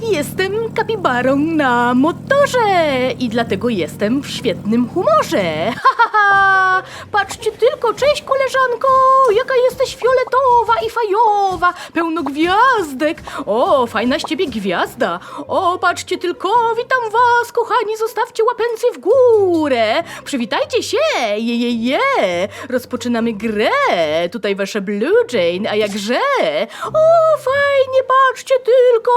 Jestem kapibarą na motorze i dlatego jestem w świetnym humorze. Ha, ha, ha. Patrzcie tylko, cześć koleżanko, jaka jesteś fioletowa i fajowa, pełno gwiazdek. O, fajna z ciebie gwiazda. O, patrzcie tylko, witam was, kochani, zostawcie łapęcy w górę. Przywitajcie się, je, je, je. Rozpoczynamy grę. Tutaj wasze Blue Jane, a jakże? O, fajnie, patrzcie tylko.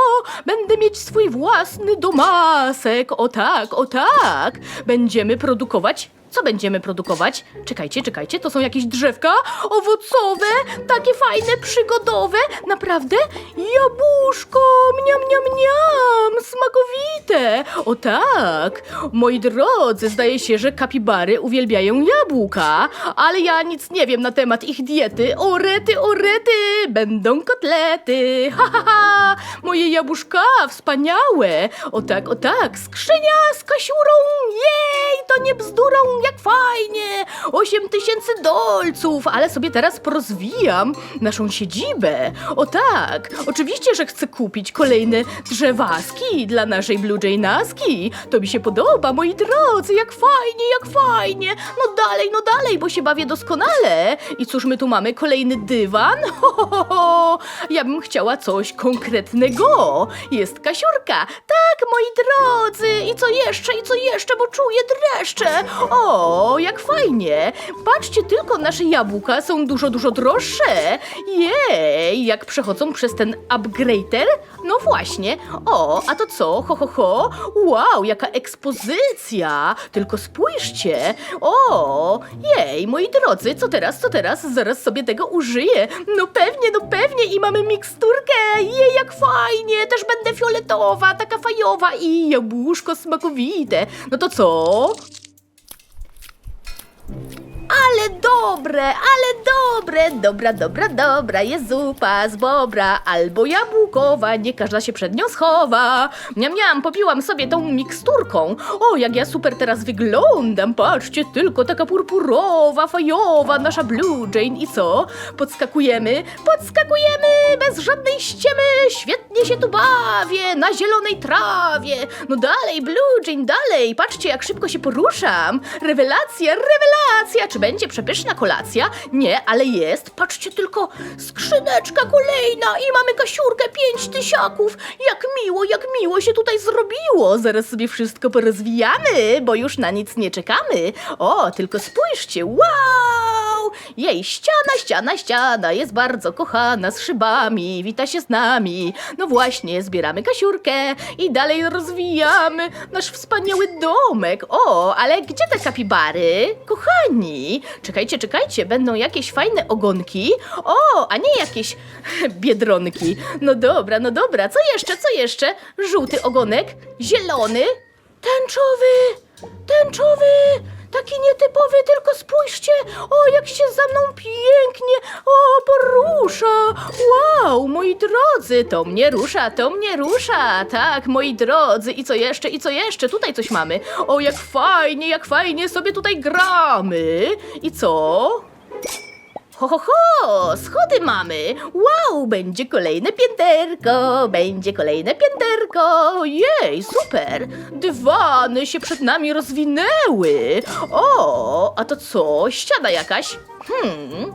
Będę mieć swój własny domasek. O tak, o tak. Będziemy produkować. Co będziemy produkować? Czekajcie, czekajcie, to są jakieś drzewka owocowe, takie fajne, przygodowe. Naprawdę? Jabłuszko, mniam, mniam, mniam, smakowite. O tak. Moi drodzy, zdaje się, że kapibary uwielbiają jabłka, ale ja nic nie wiem na temat ich diety. O rety, o rety, będą kotlety. Ha, ha, ha. Moje jabłuszka, wspaniałe. O tak, o tak, skrzynia z kasiurą, jej, to nie bzdurą, jak fajnie. Osiem tysięcy dolców, ale sobie teraz porozwijam naszą siedzibę. O tak, oczywiście, że chcę kupić kolejne drzewaski dla naszej Blue Jane'aski. To mi się podoba, moi drodzy, jak fajnie, jak fajnie. No dalej, no dalej, bo się bawię doskonale. I cóż my tu mamy? Kolejny dywan? Ho, ho, ho, ho. Ja bym chciała coś konkretnego. Jest Kasiurka. Tak, moi drodzy. I co jeszcze, i co jeszcze, bo czuję dreszcze. O, jak fajnie. Patrzcie tylko, nasze jabłka są dużo, dużo droższe. Jej, jak przechodzą przez ten upgrader? No właśnie. O, a to co? Ho, ho, ho. Wow, jaka ekspozycja. Tylko spójrzcie. O, jej, moi drodzy, co teraz, co teraz? Zaraz sobie tego użyję. No pewnie, no pewnie i mamy miksturkę. Jej, jak fajnie. Też będę fioletowa, taka fajowa i jabłuszko smakowite. No to co? Ale dobre, ale dobre, dobra, dobra, dobra, jest zupa z bobra albo jabłkowa, nie każda się przed nią schowa. Miam, miam, popiłam sobie tą miksturką. O, jak ja super teraz wyglądam, patrzcie tylko, taka purpurowa, fajowa, nasza Blue Jane i co? Podskakujemy, podskakujemy, bez żadnej ściemy, świetnie się tu bawię, na zielonej trawie. No dalej, Blue Jane, dalej, patrzcie jak szybko się poruszam. Rewelacja, rewelacja, czy będzie przepyszna kolacja? Nie, ale jest. Patrzcie tylko, skrzyneczka kolejna i mamy kasiurkę pięć tysiaków. Jak miło, jak miło się tutaj zrobiło. Zaraz sobie wszystko porozwijamy, bo już na nic nie czekamy. O, tylko spójrzcie, wow! Jej, ściana, ściana, ściana jest bardzo kochana z szybami, wita się z nami. No właśnie, zbieramy kasiurkę i dalej rozwijamy nasz wspaniały domek. O, ale gdzie te kapibary? Kochani, czekajcie, czekajcie, będą jakieś fajne ogonki. O, a nie jakieś biedronki. No dobra, no dobra, co jeszcze, co jeszcze? Żółty ogonek, zielony, tęczowy, tęczowy. Taki nietypowy, tylko spójrzcie, o jak się za mną pięknie, o porusza. Wow, moi drodzy, to mnie rusza, to mnie rusza. Tak, moi drodzy, i co jeszcze, i co jeszcze? Tutaj coś mamy. O, jak fajnie, jak fajnie sobie tutaj gramy. I co? Ho, ho, ho! Schody mamy! Wow, będzie kolejne pięterko! Będzie kolejne pięterko! Jej, super! Dywany się przed nami rozwinęły! O, a to co? Ściana jakaś? Hmm...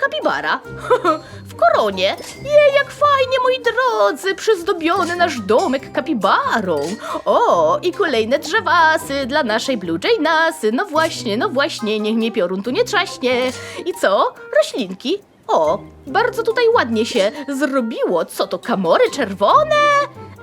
Kapibara. w koronie. Jej, jak fajnie, moi drodzy, przyzdobiony nasz domek kapibarą. O, i kolejne drzewasy dla naszej Blue Jane'asy. No właśnie, no właśnie, niech mnie piorun tu nie trzaśnie. I co? Roślinki. O, bardzo tutaj ładnie się zrobiło. Co to, kamory czerwone?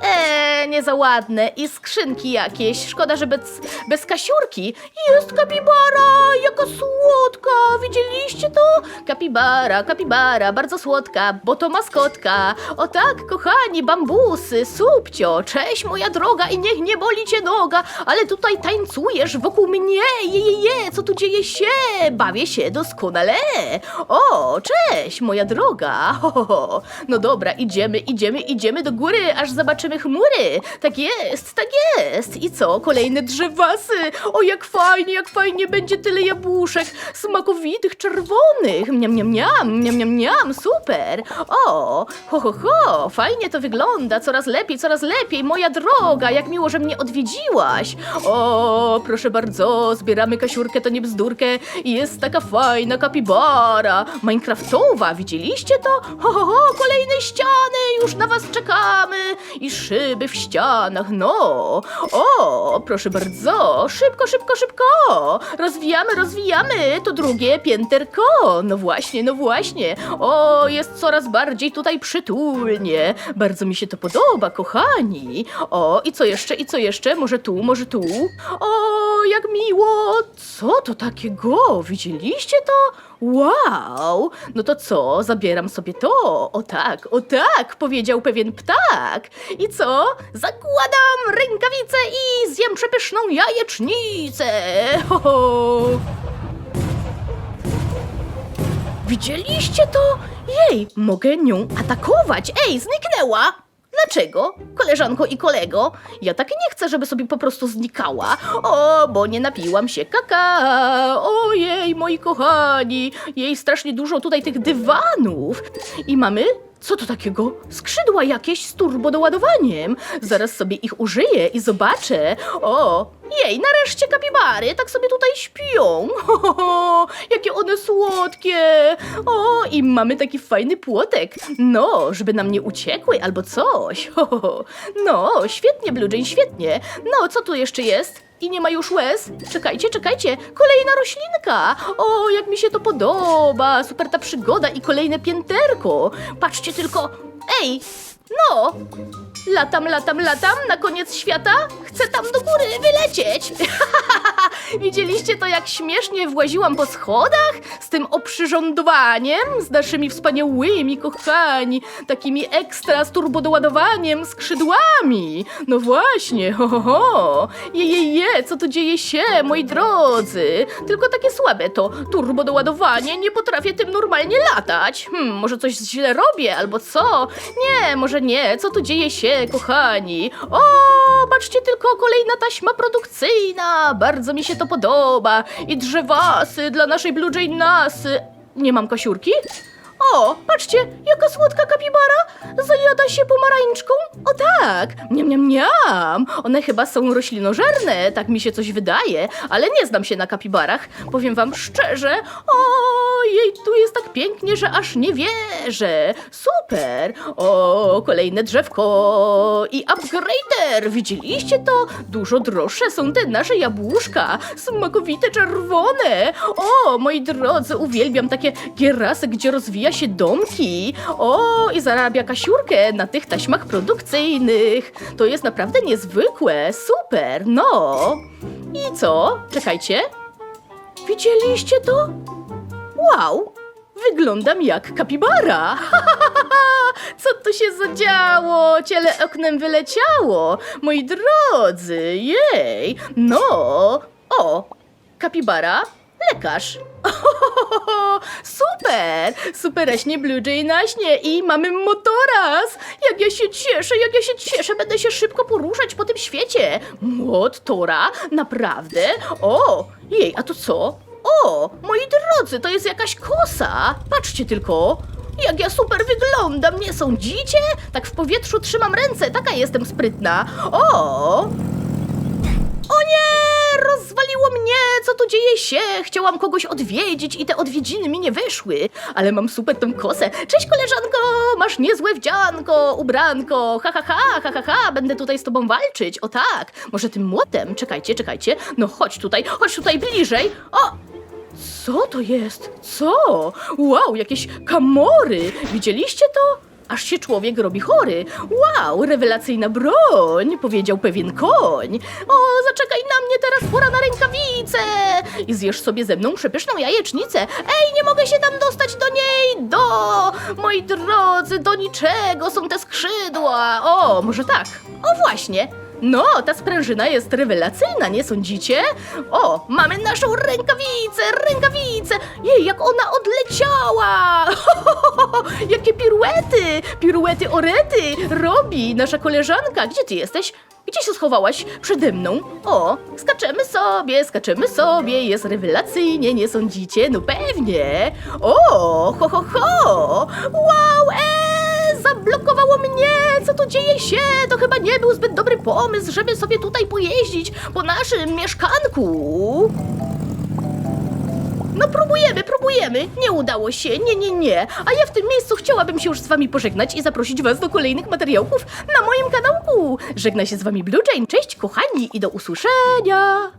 Eee, nie za ładne. I skrzynki jakieś. Szkoda, że bez, bez kasiurki. Jest kapibara, jaka słodka. Widzieliście to? Kapibara, kapibara, bardzo słodka, bo to maskotka. O tak, kochani, bambusy, subcio. Cześć, moja droga i niech nie boli cię noga, ale tutaj tańcujesz wokół mnie. Je, je, je, co tu dzieje się? Bawię się doskonale. O, cześć, moja droga. Ho, ho, ho. No dobra, idziemy, idziemy, idziemy do góry, aż zobaczymy chmury. Tak jest, tak jest. I co? Kolejne drzewasy. O, jak fajnie, jak fajnie będzie tyle jabłuszek. Smakowitych, czerwonych. Miam, miam, miam, miam, miam, miam. Super. O, ho, ho, ho. Fajnie to wygląda. Coraz lepiej, coraz lepiej. Moja droga, jak miło, że mnie odwiedziłaś. O, proszę bardzo, zbieramy kasiurkę, to nie bzdurkę. Jest taka fajna kapibara. Minecraftowa, widzieliście to? Ho, ho, ho, kolejne ściany, już na was czekamy. I szyby w ścianach, no. O, proszę bardzo, szybko, szybko, szybko. Rozwijamy, rozwijamy. To drugie pięterko. No właśnie, no właśnie. O, jest coraz bardziej tutaj przytulnie. Bardzo mi się to podoba, kochani. O, i co jeszcze, i co jeszcze? Może tu, może tu? O, jak miło. Co to takiego? Widzieliście to? Wow! No to co? Zabieram sobie to. O tak, o tak, powiedział pewien ptak. I co? Zakładam rękawice i zjem przepyszną jajecznicę. Ho, ho. Widzieliście to? Jej, mogę nią atakować. Ej, zniknęła! Dlaczego? Koleżanko i kolego, ja tak nie chcę, żeby sobie po prostu znikała. O, bo nie napiłam się kaka. Ojej, moi kochani, jej strasznie dużo tutaj tych dywanów. I mamy co to takiego? Skrzydła jakieś z turbodoładowaniem. Zaraz sobie ich użyję i zobaczę. O, jej, nareszcie kapibary, tak sobie tutaj śpią. Ho, ho, ho, jakie one słodkie. O, i mamy taki fajny płotek. No, żeby nam nie uciekły albo coś. Ho, ho, ho. No, świetnie, Blue Jane, świetnie. No, co tu jeszcze jest? I nie ma już łez? Czekajcie, czekajcie, kolejna roślinka! O, jak mi się to podoba! Super ta przygoda i kolejne pięterko! Patrzcie tylko! Ej! No! Latam, latam, latam na koniec świata? Chcę tam do góry wylecieć! Widzieliście to, jak śmiesznie właziłam po schodach? Z tym oprzyrządowaniem? Z naszymi wspaniałymi, kochani, takimi ekstra z turbodoładowaniem, skrzydłami! No właśnie, ho, ho, ho! Je, je, je, co tu dzieje się, moi drodzy? Tylko takie słabe to turbodoładowanie, nie potrafię tym normalnie latać. Hmm, może coś źle robię, albo co? Nie, może nie, co tu dzieje się, kochani? O, patrzcie tylko, kolejna taśma produkcyjna, bardzo mi się to podoba. I drzewasy dla naszej Blue Jane Nasy. Nie mam kasiurki? O, patrzcie, jaka słodka kapibara! Zajada się pomarańczką? O tak! Miam, miam, miam! One chyba są roślinożerne, tak mi się coś wydaje, ale nie znam się na kapibarach. Powiem wam szczerze, o, jej tu jest tak pięknie, że aż nie wierzę. Super! O, kolejne drzewko i upgrader! Widzieliście to? Dużo droższe są te nasze jabłuszka, smakowite czerwone. O, moi drodzy, uwielbiam takie gierasy, gdzie rozwija się domki. O, i zarabia kasiurkę na tych taśmach produkcyjnych. To jest naprawdę niezwykłe, super, no. I co? Czekajcie. Widzieliście to? Wow, wyglądam jak kapibara. Co tu się zadziało? Ciele oknem wyleciało. Moi drodzy, jej. No, o, kapibara, lekarz. Super! Supereśnie Blue Jay naśnie i mamy motoraz! Jak ja się cieszę, jak ja się cieszę, będę się szybko poruszać po tym świecie! Młot Tora? Naprawdę? O! Jej, a to co? O! Moi drodzy, to jest jakaś kosa! Patrzcie tylko! Jak ja super wyglądam, nie sądzicie? Tak w powietrzu trzymam ręce, taka jestem sprytna. O! O nie! Rozwaliło mnie! Co tu dzieje się? Chciałam kogoś odwiedzić i te odwiedziny mi nie wyszły. Ale mam super tą kosę. Cześć koleżanko! Masz niezłe wdzianko, ubranko. Ha, ha, ha, ha, ha, ha. Będę tutaj z tobą walczyć. O tak. Może tym młotem? Czekajcie, czekajcie. No chodź tutaj, chodź tutaj bliżej. O! Co to jest? Co? Wow, jakieś kamory! Widzieliście to? Aż się człowiek robi chory. Wow, rewelacyjna broń, powiedział pewien koń. O, zaczekaj na mnie, teraz pora na rękawice. I zjesz sobie ze mną przepyszną jajecznicę. Ej, nie mogę się tam dostać do niej. Do, moi drodzy, do niczego są te skrzydła. O, może tak. O, właśnie. No, ta sprężyna jest rewelacyjna, nie sądzicie? O, mamy naszą rękawicę, rękawicę! Jej, jak ona odleciała! Piruety, piruety orety robi nasza koleżanka. Gdzie ty jesteś? Gdzie się schowałaś? Przede mną. O, skaczemy sobie, skaczemy sobie, jest rewelacyjnie, nie sądzicie? No pewnie. O, ho, ho, ho! Wow, e, zablokowało mnie! Co tu dzieje się? To chyba nie był zbyt dobry pomysł, żeby sobie tutaj pojeździć po naszym mieszkanku. No próbujemy, próbujemy. Nie udało się, nie, nie, nie. A ja w tym miejscu chciałabym się już z wami pożegnać i zaprosić was do kolejnych materiałów na moim kanałku. Żegna się z wami Blue Jane. Cześć kochani i do usłyszenia.